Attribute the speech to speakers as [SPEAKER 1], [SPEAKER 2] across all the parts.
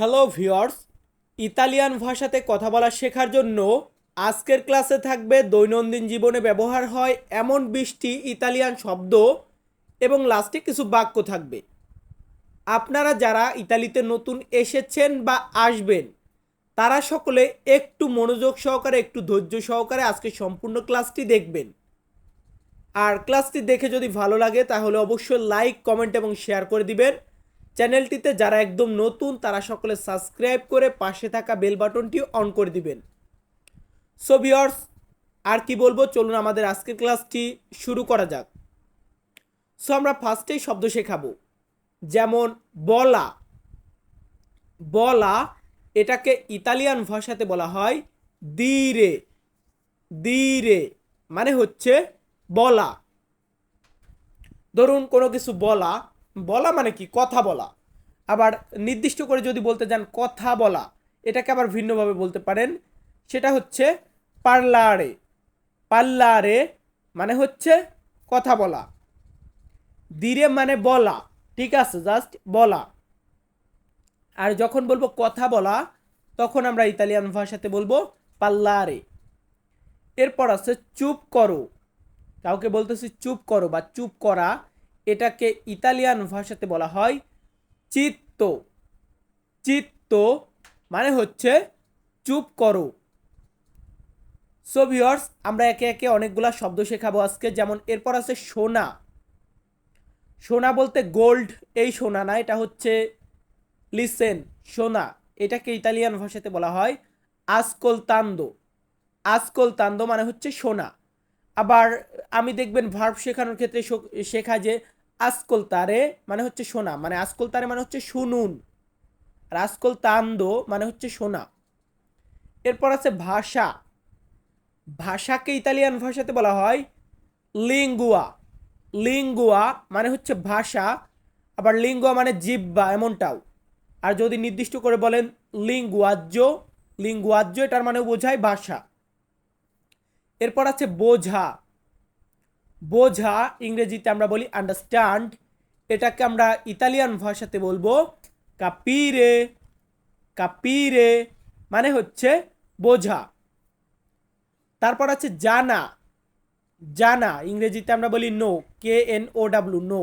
[SPEAKER 1] Hello viewers Italian ভাষাতে কথা বলা শেখার জন্য আজকের ক্লাসে থাকবে দৈনন্দিন জীবনে ব্যবহার হয় এমন বিশটি ইতালিয়ান শব্দ এবং লাস্টে কিছু বাক্য থাকবে। আপনারা যারা ইতালিতে নতুন এসেছেন বা আসবেন, তারা সকলে একটু মনোযোগ সহকারে, একটু ধৈর্য সহকারে আজকে সম্পূর্ণ ক্লাসটি দেখবেন। আর ক্লাসটি দেখে যদি ভালো লাগে, তাহলে অবশ্যই লাইক, কমেন্ট এবং শেয়ার করে দিবেন। চ্যানেলটিতে যারা একদম নতুন, তারা সকলে সাবস্ক্রাইব করে পাশে থাকা বেল বাটনটি অন করে দিবেন। সো ভিওর্স আর কি বলব? চলুন আমাদের আজকের ক্লাসটি শুরু করা যাক। সো আমরা ফার্স্টেই শব্দ শেখাবো। যেমন, বলা। বলা এটাকে ইতালিয়ান ভাষাতে বলা হয় দিরে দিরে মানে হচ্ছে বলা। ধরুন কোনো কিছু বলা বলা মানে কি? কথা বলা। আবার নির্দিষ্ট করে যদি বলতে যান কথা বলা, এটাকে আবার ভিন্নভাবে বলতে পারেন। সেটা হচ্ছে পার্লারে। পার্লারে মানে হচ্ছে কথা বলা। দিরে মানে বলা। ঠিক আছে জাস্ট বলা। আর যখন বলব কথা বলা, তখন আমরা ইতালিয়ান ভাষাতে বলব পাল্লারে এরপর আছে চুপ করো। কাউকে বলতেছি চুপ করো বা চুপ করা। এটাকে ইতালিয়ান ভাষাতে বলা হয় চিত্ত। চিত্ত মানে হচ্ছে চুপ করো। সো ভিওর্স আমরা একে একে অনেকগুলা শব্দ শেখাবো আজকে। যেমন এরপর আছে সোনা। সোনা বলতে গোল্ড এই সোনা না, এটা হচ্ছে লিসেন সোনা। এটাকে ইতালিয়ান ভাষাতে বলা হয় আসকল তান্দো আসকল তান্দো মানে হচ্ছে সোনা। আবার আমি দেখবেন ভার্ব শেখানোর ক্ষেত্রে শেখা যে আসকল তারে মানে হচ্ছে সোনা মানে আসকল তারে মানে হচ্ছে শুনুন আর আসকল তান্দো মানে হচ্ছে সোনা। এরপর আছে ভাষা, ভাষাকে ইতালিয়ান ভাষাতে বলা হয় লিঙ্গুয়া। লিঙ্গুয়া মানে হচ্ছে ভাষা, আবার লিঙ্গুয়া মানে জিব্বা এমনটাও। আর যদি নির্দিষ্ট করে বলেন লিঙ্গুয়াজ্য লিঙ্গুয়াজ্য এটার মানে বোঝায় ভাষা। এরপর আছে বোঝা বোঝা, ইংরেজিতে আমরা বলি আন্ডারস্ট্যান্ড এটাকে আমরা ইতালিয়ান ভাষাতে বলব কাপিরে কাপিরে মানে হচ্ছে বোঝা। তারপর আছে জানা জানা, ইংরেজিতে আমরা বলি know K N O W know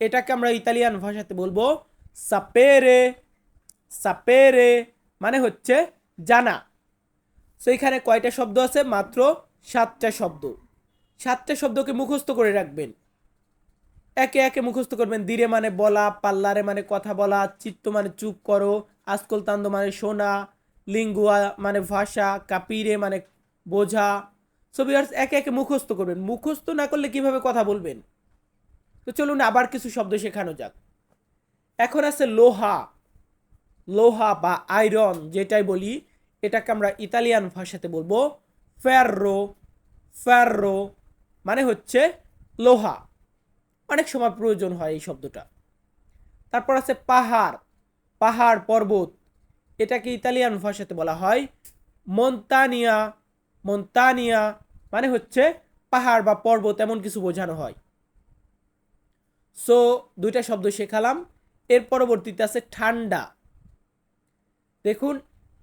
[SPEAKER 1] এটাকে আমরা ইতালিয়ান ভাষাতে বলব সাপেরে সাপেরে মানে হচ্ছে জানা। সো এখানে কয়টা শব্দ আছে? মাত্র সাতটা শব্দ। সাতটা শব্দকে মুখস্থ করে রাখবেন। একে একে মুখস্থ করবেন, ধীরে মানে বলা, পাল্লারে মানে কথা বলা, চিত্ত মানে চুপ করো আজকল তান্দ মানে শোনা, লিঙ্গুয়া মানে ভাষা, কাপিরে মানে বোঝা। সো ভিউয়ার্স একে একে মুখস্থ করবেন। মুখস্থ না করলে কীভাবে কথা বলবেন? তো চলুন আবার কিছু শব্দ শেখানো যাক। এখন আছে লোহা। লোহা বা আয়রন, যেটাই বলি, এটাকে আমরা ইতালিয়ান ভাষাতে বলব, ফেররো। ফেররো মানে হচ্ছে লোহা। অনেক সময় প্রয়োজন হয় এই শব্দটা। তারপর আছে পাহাড় পাহাড় পর্বত। এটাকে ইতালিয়ান ভাষাতে বলা হয় মন্তানিয়া। মন্তানিয়া মানে হচ্ছে পাহাড় বা পর্বত এমন কিছু বোঝানো হয়। সো দুইটা শব্দ শেখালাম। এর পরবর্তীতে আছে ঠান্ডা। দেখুন,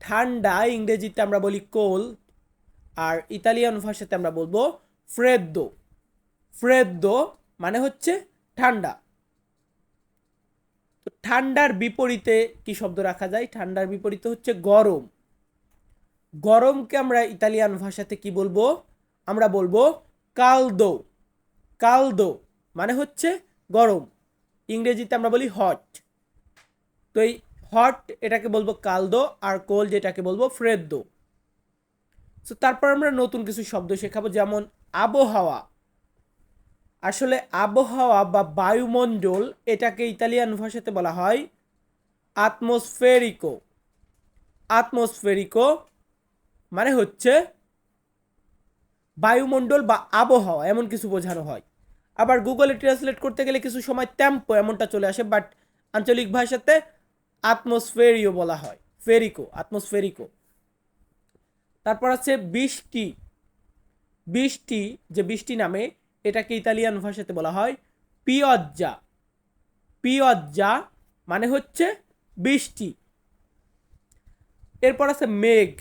[SPEAKER 1] ঠান্ডা ইংরেজিতে আমরা বলি কোল আর ইতালিয়ান ভাষাতে আমরা বলব ফ্রেদ্দো। ফ্রেদ্দো মানে হচ্ছে ঠান্ডা। ঠান্ডার বিপরীতে কি শব্দ রাখা যায়? ঠান্ডার বিপরীতে হচ্ছে গরম। গরমকে আমরা ইতালিয়ান ভাষাতে কি বলব? আমরা বলব কালদো। কালদো মানে হচ্ছে গরম। ইংরেজিতে আমরা বলি হট তো এই হট এটাকে বলব কালদো আর কোল্ড এটাকে বলব ফ্রেদ্দো। তো তারপর আমরা নতুন কিছু শব্দ শেখাবো, যেমন আবহাওয়া। আসলে আবহাওয়া বা বায়ুমণ্ডল এটাকে ইতালিয়ান ভাষাতে বলা হয় আতমসফেরিকো আতমসফেরিকো মানে হচ্ছে বায়ুমণ্ডল বা আবহাওয়া, এমন কিছু বোঝানো হয়। আবার গুগলে ট্রান্সলেট করতে গেলে কিছু সময় ট্যাম্পো এমনটা চলে আসে বাট আঞ্চলিক ভাষাতে আতমসফেরিও বলা হয়। ফেরিকো আতমসফেরিকো তারপর আছে বৃষ্টি। বৃষ্টি, যে বৃষ্টি নামে, এটাকে ইতালিয়ান ভাষাতে বলা হয় পিয়জ্জা পিয়জ্জা মানে হচ্ছে বৃষ্টি। এরপর আছে মেঘ।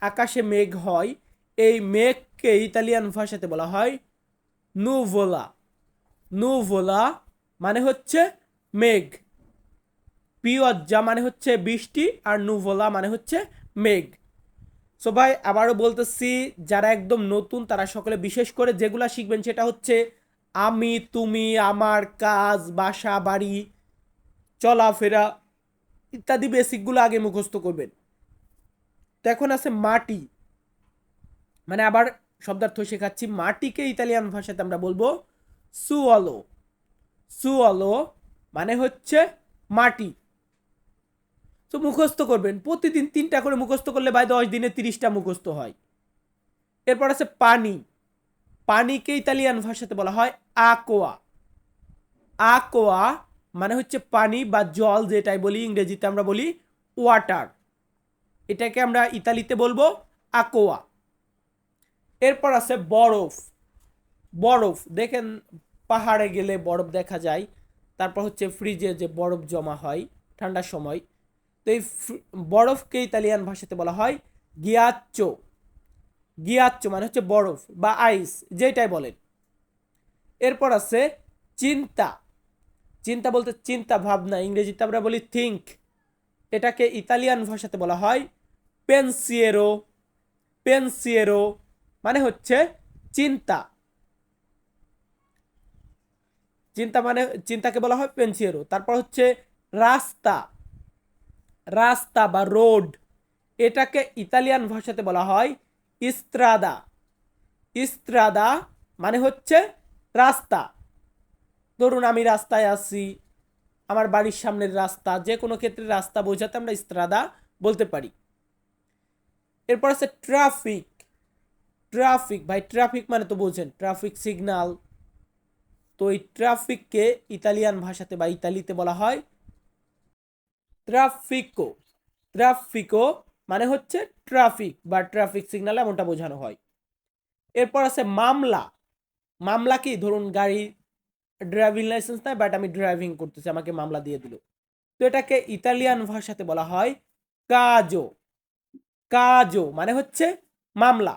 [SPEAKER 1] আকাশে মেঘ হয়। এই মেঘকে ইতালিয়ান ভাষাতে বলা হয় নুভোলা। নুভোলা মানে হচ্ছে মেঘ। পিওজ্জা মানে হচ্ছে বৃষ্টি আর নুভোলা মানে হচ্ছে মেঘ। সো ভাই, আবারও বলতেছি, যারা একদম নতুন, তারা সকলে বিশেষ করে যেগুলা শিখবেন, সেটা হচ্ছে আমি, তুমি, আমার কাজ, বাসা, বাড়ি, চলাফেরা ইত্যাদি বেসিকগুলো আগে মুখস্থ করবেন। তো এখন আছে মাটি। মানে আবার শব্দার্থ শেখাচ্ছি, মাটিকে ইতালিয়ান ভাষাতে আমরা বলব সুঅলো সুঅলো মানে হচ্ছে মাটি। তো মুখস্থ করবেন। প্রতিদিন তিনটা করে মুখস্থ করলে ভাই দশ দিনে তিরিশটা মুখস্থ হয়। এরপর আছে পানি। পানিকে ইতালিয়ান ভাষাতে বলা হয় আকোয়া। আকোয়া মানে হচ্ছে পানি বা জল যেটাই বলি, ইংরেজিতে আমরা বলি ওয়াটার। এটাকে আমরা ইতালিতে বলব আকোয়া। এরপর আছে বরফ। বরফ, দেখেন পাহাড়ে গেলে বরফ দেখা যায়। তারপর হচ্ছে ফ্রিজে যে বরফ জমা হয় ঠান্ডার সময়। তো এই বরফকে ইতালিয়ান ভাষাতে বলা হয় গিয়াচ্চো গিয়াচ্চো মানে হচ্ছে বরফ বা আইস যেটাই বলেন। এরপর আছে চিন্তা। চিন্তা বলতে চিন্তা ভাবনা, ইংরেজিতে আমরা বলি থিঙ্ক এটাকে ইতালিয়ান ভাষাতে বলা হয় পেনসিয়েরো পেনসিয়েরো মানে হচ্ছে চিন্তা। চিন্তা মানে চিন্তাকে বলা হয় পেনসিয়েরো তারপর হচ্ছে রাস্তা। রাস্তা বা রোড, এটাকে ইতালিয়ান ভাষাতে বলা হয় ইস্ত্রাদা। ইস্ত্রাদা মানে হচ্ছে রাস্তা। ধরুন আমি রাস্তায় আছি, আমার বাড়ির সামনের রাস্তা, যে কোনো ক্ষেত্রে রাস্তা বোঝাতে আমরা ইস্ত্রাদা বলতে পারি। এরপর আছে ট্রাফিক। ট্রাফিক, ভাই ট্রাফিক মানে তো বোঝেন, ট্রাফিক সিগন্যাল তো এই ট্রাফিককে ইতালিয়ান ভাষাতে বা ইতালিতে বলা হয় ট্রাফিকো ট্রাফিকো মানে হচ্ছে ট্রাফিক বা ট্রাফিক সিগন্যাল এমনটা বোঝানো হয়। এরপর আছে মামলা। মামলা কি? ধরুন গাড়ি ড্রাইভিং লাইসেন্স নাই বাট আমি ড্রাইভিং করতেছি, আমাকে মামলা দিয়ে দিল। তো এটাকে ইতালিয়ান ভাষাতে বলা হয় কাজো। কাজো মানে হচ্ছে মামলা।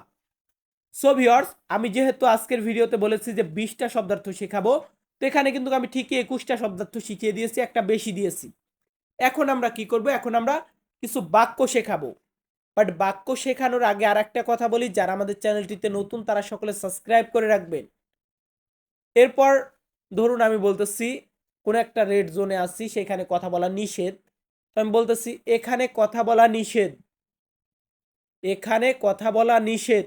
[SPEAKER 1] সো ভিওর্স আমি যেহেতু আজকের ভিডিওতে বলেছি যে বিশটা শব্দার্থ শেখাবো, তো এখানে কিন্তু আমি ঠিকই একুশটা শব্দার্থ শিখিয়ে দিয়েছি, একটা বেশি দিয়েছি। এখন আমরা কি করব? এখন আমরা কিছু বাক্য শেখাবো। বাট বাক্য শেখানোর আগে আর একটা কথা বলি, যারা আমাদের চ্যানেলটিতে নতুন তারা সকলে সাবস্ক্রাইব করে রাখবেন। এরপর ধরুন আমি বলতেছি, কোনো একটা রেড জোনে আছি, সেখানে কথা বলা নিষেধ। আমি বলতেছি, এখানে কথা বলা নিষেধ। এখানে কথা বলা নিষেধ।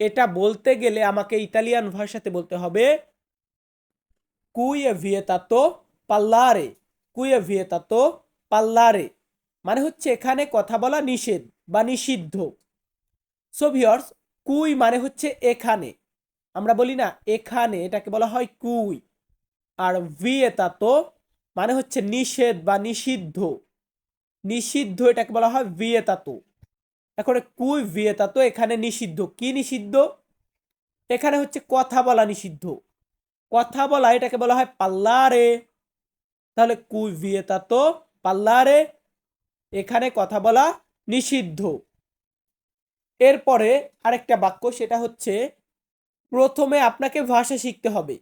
[SPEAKER 1] এটা বলতে গেলে আমাকে ইতালিয়ান ভাষাতে বলতে হবে কুই এ ভিয়েতাতো পাল্লারে কুই এ ভিয়েতাতো পাল্লারে। মানে হচ্ছে এখানে কথা বলা নিষেধ বা নিষিদ্ধ। সো ভিওর্স কুই মানে হচ্ছে এখানে। আমরা বলি না এখানে, এটাকে বলা হয় কুই। আর ভিয়েতাতো মানে হচ্ছে নিষেধ বা নিষিদ্ধ। নিষিদ্ধ এটাকে বলা হয় ভিয়েতাতো এখন কুই ভিয়েতাতো এখানে নিষিদ্ধ। কি নিষিদ্ধ? এখানে হচ্ছে কথা বলা নিষিদ্ধ। কথা বলা এটাকে বলা হয় পাল্লারে। তাহলে কুই ভিয়েতাতো পাল্লারে এখানে কথা বলা নিষিদ্ধ। এরপরে আরেকটা বাক্য, সেটা হচ্ছে, প্রথমে আপনাকে ভাষা শিখতে হবে।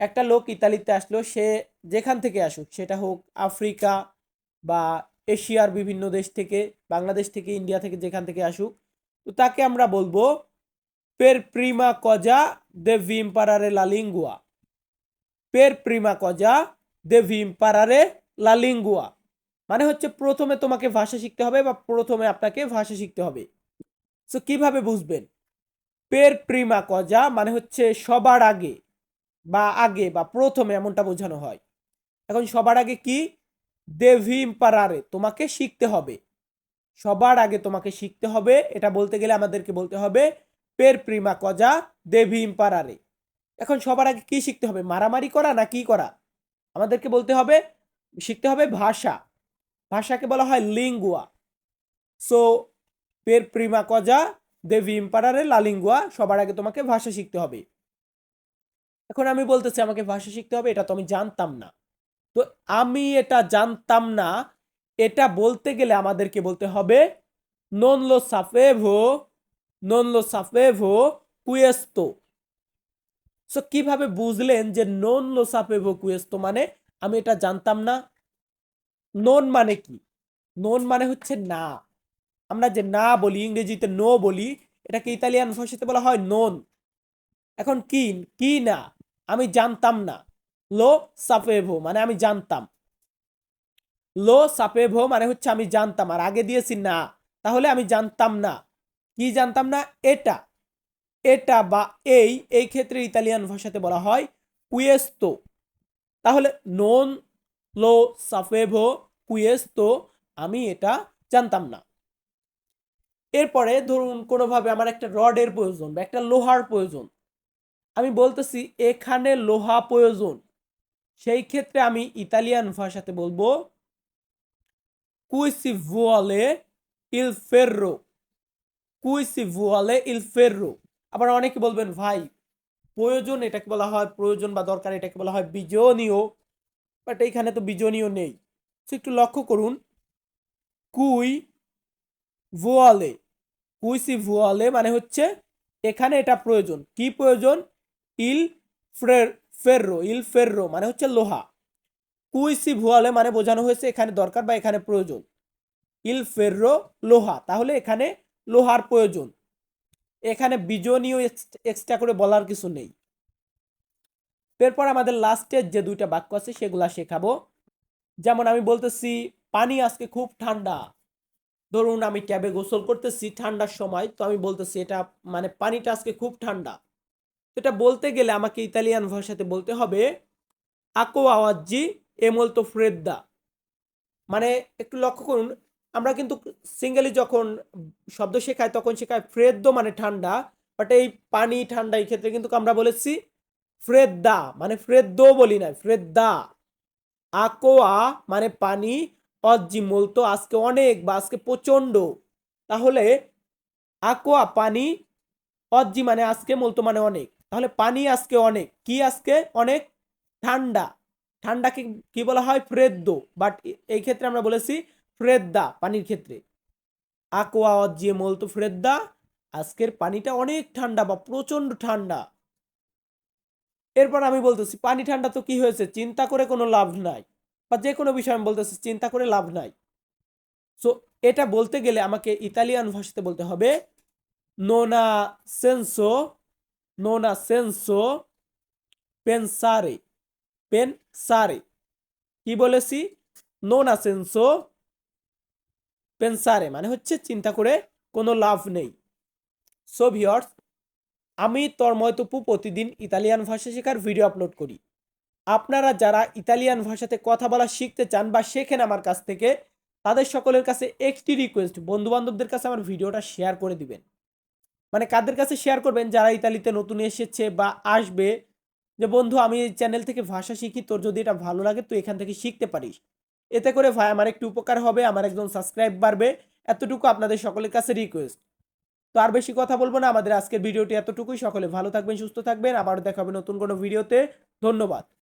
[SPEAKER 1] একটা লোক ইতালিতে আসলো, সে যেখান থেকে আসুক, সেটা হোক আফ্রিকা বা এশিয়ার বিভিন্ন দেশ থেকে, বাংলাদেশ থেকে, ইন্ডিয়া থেকে যেখান থেকে আসুক, তো তাকে আমরা বলব পের প্রিমা কজা দে ভিমপারারে লালিঙ্গুয়া পের প্রিমা কজা দে ভিমপারারে লালিঙ্গুয়া মানে হচ্ছে প্রথমে তোমাকে ভাষা শিখতে হবে বা প্রথমে আপনাকে ভাষা শিখতে হবে। সো কীভাবে বুঝবেন? পের প্রিমা কজা মানে হচ্ছে সবার আগে বা আগে বা প্রথমে এমনটা বোঝানো হয়। এখন সবার আগে কি? দেভি ইম্পারারে, তোমাকে শিখতে হবে। সবার আগে তোমাকে শিখতে হবে, এটা বলতে গেলে আমাদেরকে বলতে হবে পের প্রিমা কজা, দেভি ইম্পারারে। এখন সবার আগে কি শিখতে হবে? মারামারি করা না কি করা? আমাদেরকে বলতে হবে শিখতে হবে ভাষা। ভাষাকে বলা হয় লিঙ্গুয়া। সো পের প্রিমা কজা দেবী ইম্পারারে লালিঙ্গুয়া সবার আগে তোমাকে ভাষা শিখতে হবে। এখন আমি বলতেছি, আমাকে ভাষা শিখতে হবে, এটা তো আমি জানতাম না। তো আমি এটা জানতাম না, এটা বলতে গেলে আমাদেরকে বলতে হবে, non lo sapevo, non lo sapevo, questo. So কীভাবে বুঝলেন যে নন লো সাপেভো কুয়েস্তো মানে আমি এটা জানতাম না। নন মানে কি? নন মানে হচ্ছে না। আমরা যে না বলি, ইংরেজিতে নো বলি, এটাকে ইতালিয়ান ভাষাতে বলা হয় নন এখন কি? কি না? আমি জানতাম না। লো সাপেভো মানে আমি জানতাম। লো সাপেভো মানে হচ্ছে আমি জানতাম। আর আগে দিয়েছি না। তাহলে আমি জানতাম না। কি জানতাম না? এটা। এটা বা এই এই ক্ষেত্রে ইতালিয়ান ভাষাতে বলা হয় কুয়েস্তো তাহলে নন লো সাফেভো কুয়েস্তো আমি এটা জানতাম না। এরপরে ধরুন কোনোভাবে আমার একটা রডের প্রয়োজন বা একটা লোহার প্রয়োজন। আমি বলতেছি এখানে লোহা প্রয়োজন। সেই ক্ষেত্রে আমি ইতালিয়ান ভাষাতে বলব কুইসি vuole il ferro? কুইসি vuole il ferro? আবার অনেকে বলবেন, ভাই প্রয়োজন, এটাকে বলা হয় প্রয়োজন বা দরকার, এটাকে বলা হয় বিজনীয়। বাট এইখানে তো বিজনীয় নেই। তো একটু লক্ষ্য করুন। কুই ভুয়ালে কুইসি ভুয়ালে মানে হচ্ছে এখানে এটা প্রয়োজন। কি প্রয়োজন? ইল ফেররো ইল ফেররো মানে হচ্ছে লোহা। কুইসি ভুয়ালে মানে বোঝানো হয়েছে এখানে দরকার বা এখানে প্রয়োজন। ইল ফেররো, লোহা, তাহলে এখানে লোহার প্রয়োজন। এখানে বিজনীয় এক্সট্রা করে বলার কিছু নেই। এরপর আমাদের লাস্টের যে দুইটা বাক্য আছে, সেগুলা শেখাবো। যেমন আমি বলতেছি, পানি আজকে খুব ঠান্ডা। ধরুন আমি ক্যাবে গোসল করতেছি ঠান্ডার সময়, তো আমি বলতেছি, এটা মানে পানিটা আজকে খুব ঠান্ডা। এটা বলতে গেলে আমাকে ইতালিয়ান ভাষাতে বলতে হবে, আকো আওয়াজি এমলতো ফ্রেদ্দা। মানে একটু লক্ষ্য করুন আমরা কিন্তু সিঙ্গেলি যখন শব্দ শেখাই, তখন শেখায় ফ্রেদ্দো মানে ঠান্ডা বাট এই পানি ঠান্ডা এই ক্ষেত্রে কিন্তু আমরা বলেছি ফ্রেদ্দা মানে ফ্রেদ্দো বলি না ফ্রেদ্দা। আকোয়া মানে পানি, অজ্জি মলতো, আজকে অনেক বা আজকে প্রচণ্ড। তাহলে আকোয়া পানি, অজ্জি মানে আজকে মলতো মানে অনেক। তাহলে পানি আজকে অনেক, কি আজকে অনেক? ঠান্ডা। ঠান্ডাকে কি বলা হয়? ফ্রেদ্দো। বাট এই ক্ষেত্রে আমরা বলেছি ফ্রেদ্দা পানির ক্ষেত্রে। আকোয়া অজ্জি মলতো ফ্রেদ্দা, আজকের পানিটা অনেক ঠান্ডা বা প্রচণ্ড ঠান্ডা। এরপর আমি বলতেছি, পানি ঠান্ডা তো কি হয়েছে? চিন্তা করে কোনো লাভ নাই। বা যে কোনো বিষয় আমি বলতেছি, চিন্তা করে লাভ নাই। সো এটা বলতে গেলে আমাকে ইতালিয়ান ভাষাতে বলতে হবে নোনা সেন্সো নোনা সেন্সো পেনসারে পেনসারে কি বলেছি? নোনা সেন্সো পেনসারে মানে হচ্ছে চিন্তা করে কোনো লাভ নেই। সো ভিওর্স আমি তন্ময়তপু প্রতিদিন ইতালিয়ান ভাষা শেখার ভিডিও আপলোড করি। আপনারা যারা ইতালিয়ান ভাষাতে কথা বলা শিখতে চান বা শেখেন আমার কাছ থেকে, তাদের সকলের কাছে একটি রিকোয়েস্ট বন্ধু বান্ধবদের কাছে আমার ভিডিওটা শেয়ার করে দিবেন। মানে কাদের কাছে শেয়ার করবেন? যারা ইতালিতে নতুন এসেছে বা আসবে, যে বন্ধু আমি এই চ্যানেল থেকে ভাষা শিখি, তোর যদি এটা ভালো লাগে, তুই এখান থেকে শিখতে পারিস। এতে করে ভাই আমার একটু উপকার হবে, আমার একজন সাবস্ক্রাইব বাড়বে। এতটুকু আপনাদের সকলের কাছে রিকোয়েস্ট তো আর বেশি কথা বলব না, আমাদের আজকের ভিডিওটি এতটুকুই। সকলে ভালো থাকবেন, সুস্থ থাকবেন। আবার দেখা হবে নতুন কোনো ভিডিওতে ধন্যবাদ।